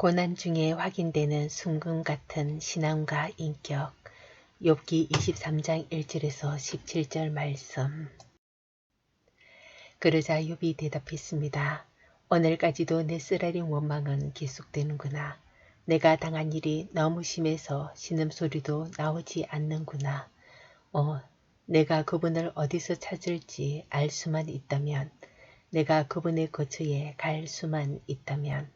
고난 중에 확인되는 순금 같은 신앙과 인격 욥기 23장 1절에서 17절 말씀 그러자 욥이 대답했습니다. 오늘까지도 내 쓰라린 원망은 계속되는구나. 내가 당한 일이 너무 심해서 신음소리도 나오지 않는구나. 어, 내가 그분을 어디서 찾을지 알 수만 있다면, 내가 그분의 거처에 갈 수만 있다면,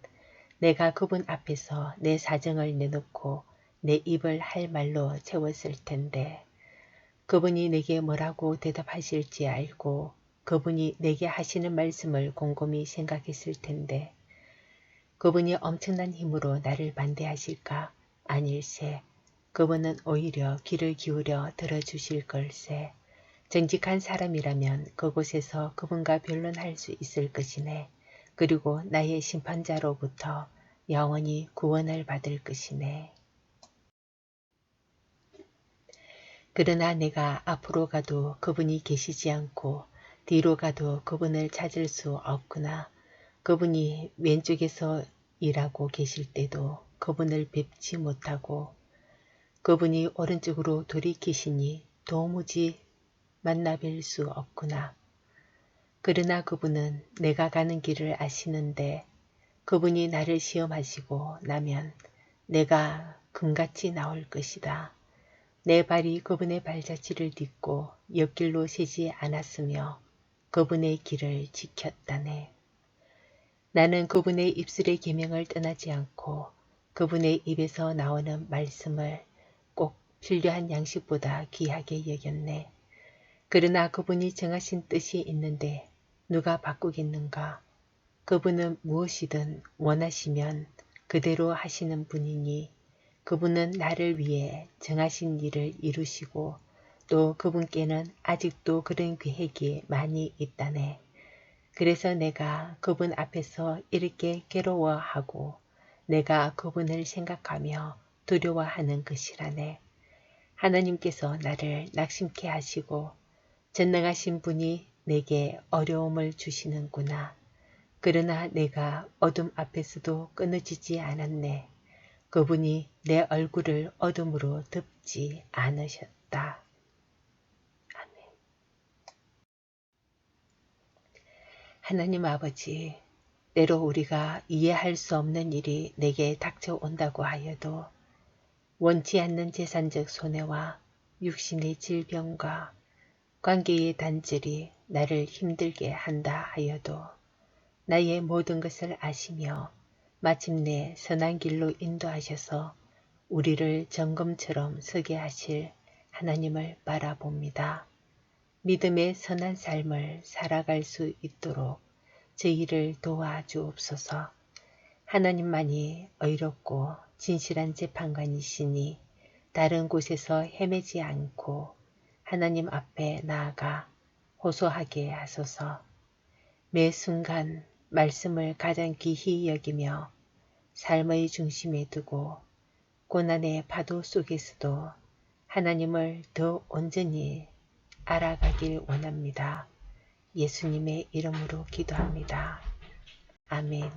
내가 그분 앞에서 내 사정을 내놓고 내 입을 할 말로 채웠을 텐데, 그분이 내게 뭐라고 대답하실지 알고 그분이 내게 하시는 말씀을 곰곰이 생각했을 텐데, 그분이 엄청난 힘으로 나를 반대하실까? 아닐세. 그분은 오히려 귀를 기울여 들어주실 걸세. 정직한 사람이라면 그곳에서 그분과 변론할 수 있을 것이네. 그리고 나의 심판자로부터 영원히 구원을 받을 것이네. 그러나 내가 앞으로 가도 그분이 계시지 않고 뒤로 가도 그분을 찾을 수 없구나. 그분이 왼쪽에서 일하고 계실 때도 그분을 뵙지 못하고 그분이 오른쪽으로 돌이키시니 도무지 만나뵐 수 없구나. 그러나 그분은 내가 가는 길을 아시는데 그분이 나를 시험하시고 나면 내가 금같이 나올 것이다. 내 발이 그분의 발자취를 딛고 옆길로 새지 않았으며 그분의 길을 지켰다네. 나는 그분의 입술의 계명을 떠나지 않고 그분의 입에서 나오는 말씀을 꼭 필요한 양식보다 귀하게 여겼네. 그러나 그분이 정하신 뜻이 있는데 누가 바꾸겠는가? 그분은 무엇이든 원하시면 그대로 하시는 분이니 그분은 나를 위해 정하신 일을 이루시고 또 그분께는 아직도 그런 계획이 많이 있다네. 그래서 내가 그분 앞에서 이렇게 괴로워하고 내가 그분을 생각하며 두려워하는 것이라네. 하나님께서 나를 낙심케 하시고 전능하신 분이 내게 어려움을 주시는구나. 그러나 내가 어둠 앞에서도 끊어지지 않았네. 그분이 내 얼굴을 어둠으로 덮지 않으셨다. 하나님 아버지, 때로 우리가 이해할 수 없는 일이 내게 닥쳐온다고 하여도 원치 않는 재산적 손해와 육신의 질병과 관계의 단절이 나를 힘들게 한다 하여도 나의 모든 것을 아시며 마침내 선한 길로 인도하셔서 우리를 점검처럼 서게 하실 하나님을 바라봅니다. 믿음의 선한 삶을 살아갈 수 있도록 저희를 도와주옵소서. 하나님만이 의롭고 진실한 재판관이시니 다른 곳에서 헤매지 않고 하나님 앞에 나아가 호소하게 하소서. 매 순간 말씀을 가장 귀히 여기며 삶의 중심에 두고 고난의 파도 속에서도 하나님을 더 온전히 알아가길 원합니다. 예수님의 이름으로 기도합니다. 아멘.